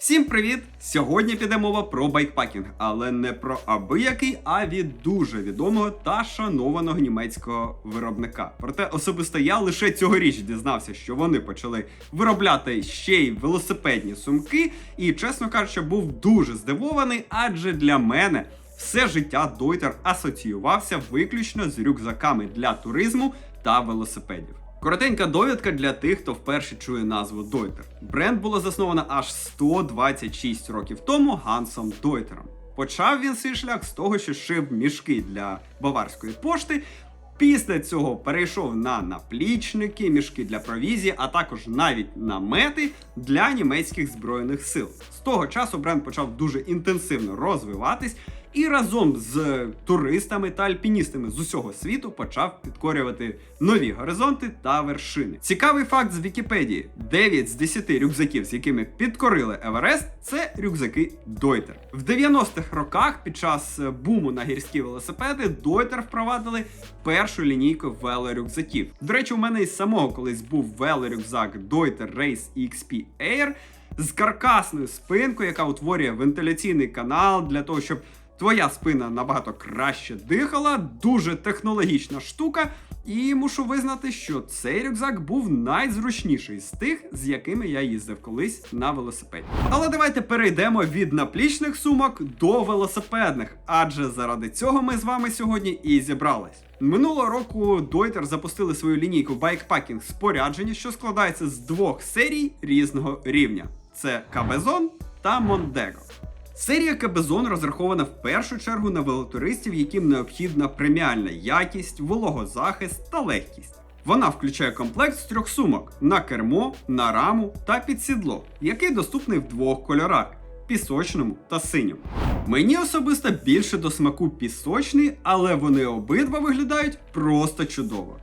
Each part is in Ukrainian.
Всім привіт! Сьогодні піде мова про байкпакінг, але не про абиякий, а від дуже відомого та шанованого німецького виробника. Проте особисто я лише цьогоріч дізнався, що вони почали виробляти ще й велосипедні сумки, і, чесно кажучи, був дуже здивований, адже для мене все життя Дойтер асоціювався виключно з рюкзаками для туризму та велосипедів. Коротенька довідка для тих, хто вперше чує назву Дойтер. Бренд було засновано аж 126 років тому Гансом Дойтером. Почав він свій шлях з того, що шив мішки для баварської пошти. Після цього перейшов на наплічники, мішки для провізії, а також навіть намети для німецьких збройних сил. З того часу бренд почав дуже інтенсивно розвиватись і разом з туристами та альпіністами з усього світу почав підкорювати нові горизонти та вершини. Цікавий факт з Вікіпедії: 9 з 10 рюкзаків, з якими підкорили Еверест, це рюкзаки Дойтер. В 90-х роках під час е, буму на гірські велосипеди Дойтер впровадили першу лінійку велорюкзаків. До речі, у мене із самого колись був велорюкзак Deuter Race XP Air з каркасною спинкою, яка утворює вентиляційний канал для того, щоб твоя спина набагато краще дихала. Дуже технологічна штука. І мушу визнати, що цей рюкзак був найзручніший з тих, з якими я їздив колись на велосипеді. Але давайте перейдемо від наплічних сумок до велосипедних, адже заради цього ми з вами сьогодні і зібрались. Минулого року Дойтер запустили свою лінійку байкпакінг спорядження, що складається з двох серій різного рівня: це Кабезон та Мондего. Серія Кабезон розрахована в першу чергу на велотуристів, яким необхідна преміальна якість, вологозахист та легкість. Вона включає комплект з трьох сумок на кермо, на раму та під сідло, який доступний в двох кольорах пісочному та синьому. Мені особисто більше до смаку пісочний, але вони обидва виглядають просто чудово.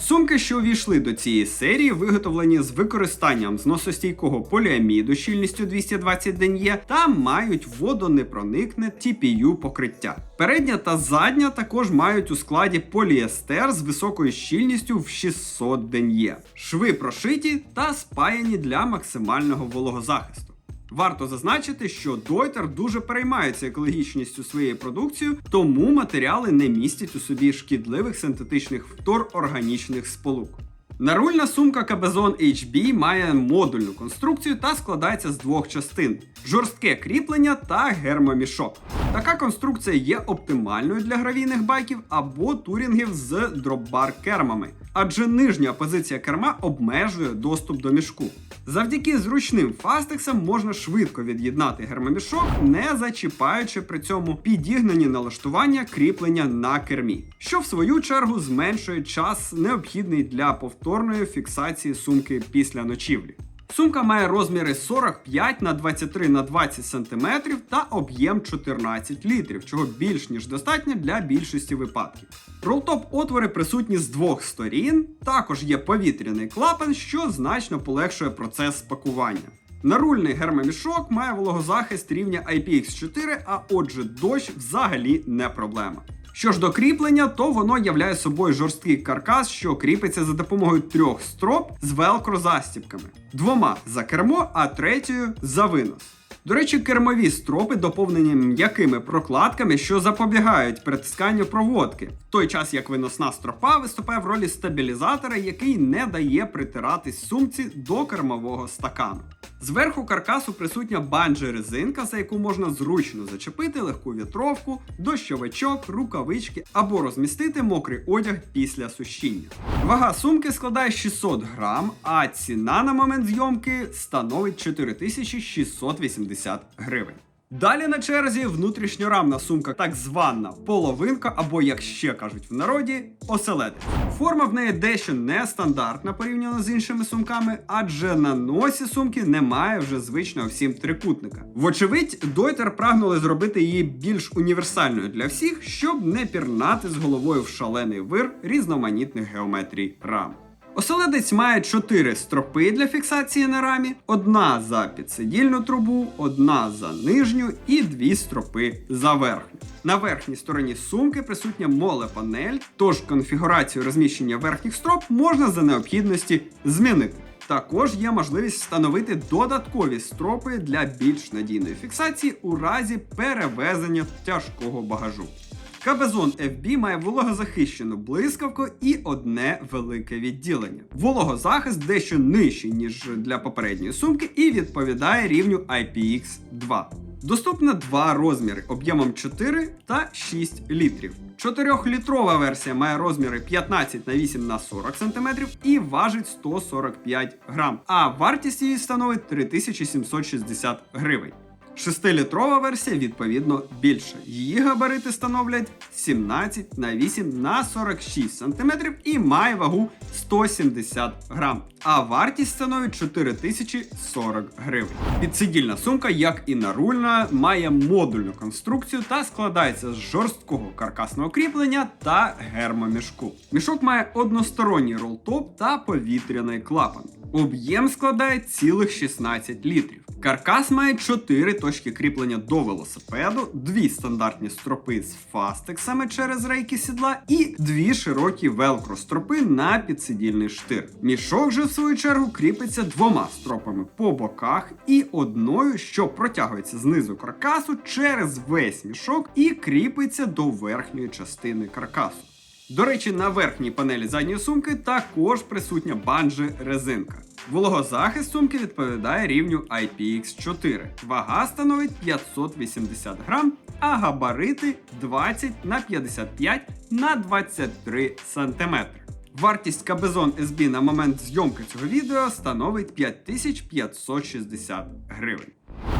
Сумки, що увійшли до цієї серії, виготовлені з використанням зносостійкого поліаміду щільністю 220 ден'є та мають водонепроникне TPU покриття. Передня та задня також мають у складі поліестер з високою щільністю в 600 ден'є. Шви прошиті та спаяні для максимального вологозахисту. Варто зазначити, що Дойтер дуже переймається екологічністю своєї продукції, тому матеріали не містять у собі шкідливих синтетичних втор органічних сполук. Нарульна сумка Кабезон HB має модульну конструкцію та складається з двох частин: жорстке кріплення та гермомішок. Така конструкція є оптимальною для гравійних байків або турінгів з дропбар кермами, адже нижня позиція керма обмежує доступ до мішку. Завдяки зручним фастексам можна швидко від'єднати гермомішок, не зачіпаючи при цьому підігнані налаштування кріплення на кермі, що в свою чергу зменшує час, необхідний для повторної фіксації сумки після ночівлі. Сумка має розміри 45 на 23 на 20 см та об'єм 14 літрів, чого більш ніж достатньо для більшості випадків. Ролтоп отвори присутні з двох сторін, також є повітряний клапан, що значно полегшує процес спакування. Нарульний гермомішок має вологозахист рівня IPX4, а отже, дощ взагалі не проблема. Що ж до кріплення, то воно являє собою жорсткий каркас, що кріпиться за допомогою трьох строп з велкро-застібками. Двома за кермо, а третьою за винос. До речі, кермові стропи доповнені м'якими прокладками, що запобігають притисканню проводки, в той час як виносна стропа виступає в ролі стабілізатора, який не дає притиратись сумці до кермового стакану. Зверху каркасу присутня банджі резинка, за яку можна зручно зачепити легку вітровку, дощовичок, рукавички або розмістити мокрий одяг після сушіння. Вага сумки складає 600 грам, а ціна на момент зйомки становить 4680 гривень. Далі на черзі внутрішньорамна сумка, так звана половинка, або як ще кажуть в народі, оселедець. Форма в неї дещо нестандартна порівняно з іншими сумками, адже на носі сумки немає вже звичного всім трикутника. Вочевидь, Дойтер прагнули зробити її більш універсальною для всіх, щоб не пірнати з головою в шалений вир різноманітних геометрій рам. Оселедець має чотири стропи для фіксації на рамі: одна за підсидільну трубу, одна за нижню і дві стропи за верхню. На верхній стороні сумки присутня моле-панель, тож конфігурацію розміщення верхніх строп можна за необхідності змінити. Також є можливість встановити додаткові стропи для більш надійної фіксації у разі перевезення тяжкого багажу. Кабезон FB має вологозахищену блискавку і одне велике відділення. Вологозахист дещо нижчий, ніж для попередньої сумки, і відповідає рівню IPX2. Доступно два розміри об'ємом 4 та 6 літрів. 4-літрова версія має розміри 15 на 8 на 40 см і важить 145 грам, а вартість її становить 3760 гривень. 6-літрова версія відповідно більша. Її габарити становлять 17 на 8 на 46 см і має вагу 170 грам. А вартість становить 4040 гривень. Підсидільна сумка, як і нарульна, має модульну конструкцію та складається з жорсткого каркасного кріплення та гермомішку. Мішок має односторонній ролтоп та повітряний клапан. Об'єм складає цілих 16 літрів. Каркас має 4 точки кріплення до велосипеду, дві стандартні стропи з фастексами через рейки сідла і дві широкі велкро стропи на підсидільний штир. Мішок же в свою чергу кріпиться двома стропами по боках і одною, що протягується знизу каркасу через весь мішок і кріпиться до верхньої частини каркасу. До речі, на верхній панелі задньої сумки також присутня банджі резинка. Вологозахист сумки відповідає рівню IPX4. Вага становить 580 грам, а габарити 20 на 55 на 23 см. Вартість Кабезон SB на момент зйомки цього відео становить 5560 гривень.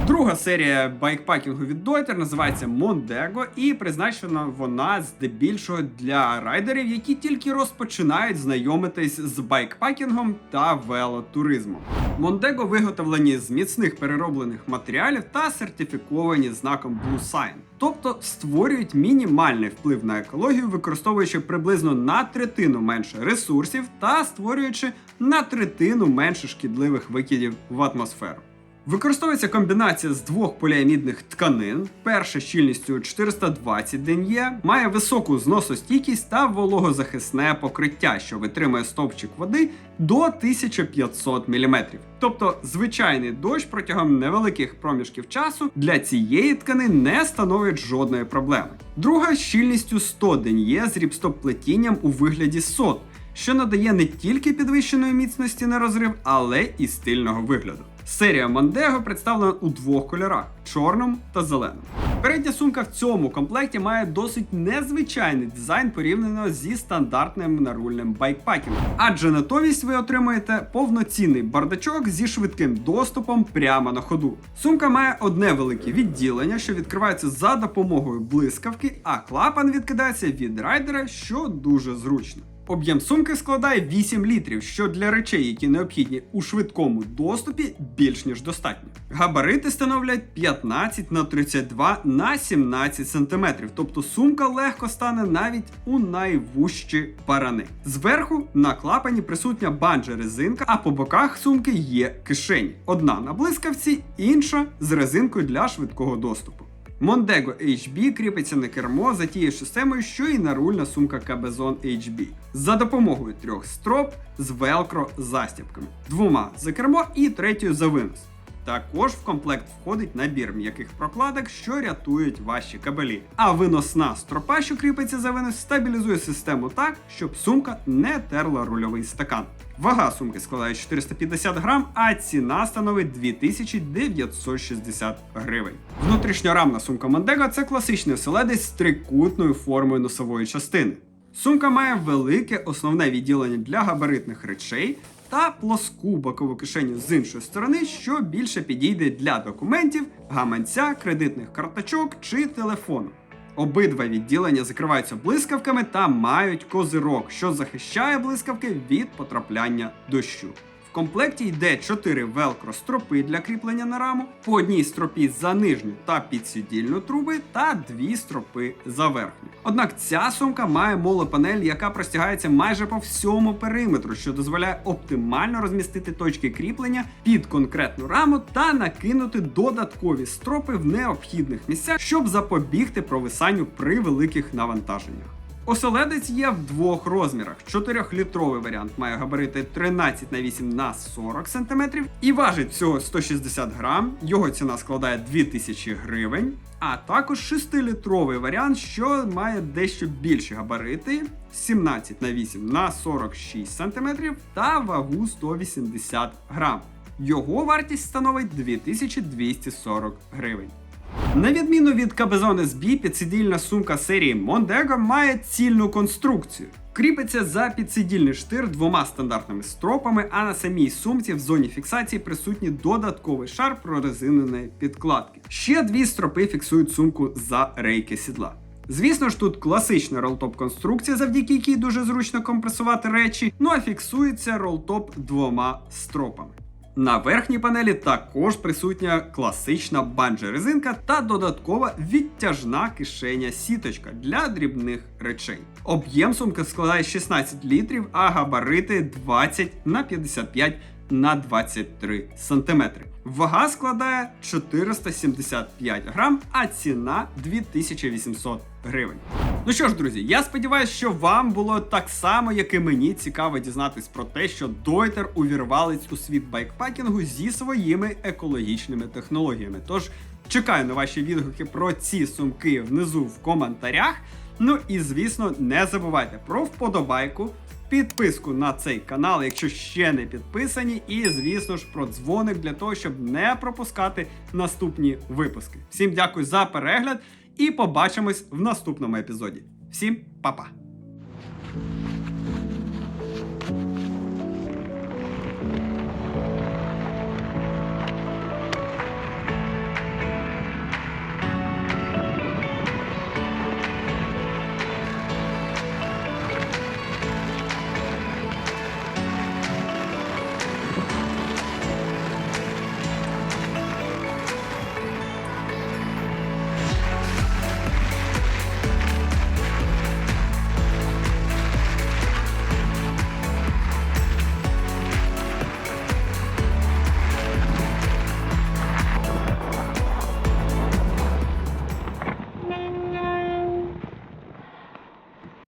Друга серія байкпакінгу від Deuter називається Mondego і призначена вона здебільшого для райдерів, які тільки розпочинають знайомитись з байкпакінгом та велотуризмом. Mondego виготовлені з міцних перероблених матеріалів та сертифіковані знаком Blue Sign. Тобто створюють мінімальний вплив на екологію, використовуючи приблизно на третину менше ресурсів та створюючи на третину менше шкідливих викидів в атмосферу. Використовується комбінація з двох поліамідних тканин. Перша щільністю 420 ден'є, має високу зносостійкість та вологозахисне покриття, що витримує стовпчик води до 1500 мм. Тобто звичайний дощ протягом невеликих проміжків часу для цієї ткани не становить жодної проблеми. Друга з щільністю 100 ден'є з ріпстоп-плетінням у вигляді сот, що надає не тільки підвищеної міцності на розрив, але і стильного вигляду. Серія Мондего представлена у двох кольорах чорному та зеленому. Передня сумка в цьому комплекті має досить незвичайний дизайн порівняно зі стандартним нарульним байкпакінгом. Адже натомість ви отримаєте повноцінний бардачок зі швидким доступом прямо на ходу. Сумка має одне велике відділення, що відкривається за допомогою блискавки, а клапан відкидається від райдера, що дуже зручно. Об'єм сумки складає 8 літрів, що для речей, які необхідні у швидкому доступі, більш ніж достатньо. Габарити становлять 15 на 32 на 17 см, тобто сумка легко стане навіть у найвужчі парани. Зверху на клапані присутня банджа резинка, а по боках сумки є кишені. Одна на блискавці, інша з резинкою для швидкого доступу. Mondego HB кріпиться на кермо за тією системою, що і нарульна сумка Cabezon HB. За допомогою трьох строп з велкро застібками, двома за кермо і третьою за винос. Також в комплект входить набір м'яких прокладок, що рятують ваші кабелі. А виносна стропа, що кріпиться за винос, стабілізує систему так, щоб сумка не терла рульовий стакан. Вага сумки складає 450 грам, а ціна становить 2960 гривень. Внутрішньорамна сумка Mondego – це класичний оселедець з трикутною формою носової частини. Сумка має велике основне відділення для габаритних речей та плоску бокову кишеню з іншої сторони, що більше підійде для документів, гаманця, кредитних карточок чи телефону. Обидва відділення закриваються блискавками та мають козирок, що захищає блискавки від потрапляння дощу. Комплекті йде 4 велкро стропи для кріплення на раму, по одній стропі за нижню та підсидільну труби, та дві стропи за верхню. Однак ця сумка має молопанель, яка простягається майже по всьому периметру, що дозволяє оптимально розмістити точки кріплення під конкретну раму та накинути додаткові стропи в необхідних місцях, щоб запобігти провисанню при великих навантаженнях. Оселедець є в двох розмірах. 4-літровий варіант має габарити 13 на 8 на 40 см і важить всього 160 грам. Його ціна складає 2000 гривень. А також 6-літровий варіант, що має дещо більші габарити 17 на 8 на 46 см та вагу 180 грам. Його вартість становить 2240 гривень. На відміну від Cabezon SB, підсидільна сумка серії Mondego має цільну конструкцію. Кріпиться за підсидільний штир двома стандартними стропами, а на самій сумці в зоні фіксації присутній додатковий шар прорезиненої підкладки. Ще дві стропи фіксують сумку за рейки сідла. Звісно ж, тут класична ролтоп конструкція, завдяки якій дуже зручно компресувати речі, ну а фіксується ролтоп двома стропами. На верхній панелі також присутня класична банджа резинка та додаткова відтяжна кишеня сіточка для дрібних речей. Об'єм сумки складає 16 літрів, а габарити 20 на 55 на 23 сантиметри. Вага складає 475 грам, а ціна 2800 гривень. Ну що ж, друзі, я сподіваюся, що вам було так само, як і мені цікаво дізнатись про те, що Deuter увірвались у світ байкпакінгу зі своїми екологічними технологіями. Тож чекаю на ваші відгуки про ці сумки внизу в коментарях. Ну і звісно, не забувайте про вподобайку, підписку на цей канал, якщо ще не підписані, і звісно ж про дзвоник для того, щоб не пропускати наступні випуски. Всім дякую за перегляд і побачимось в наступному епізоді. Всім па-па!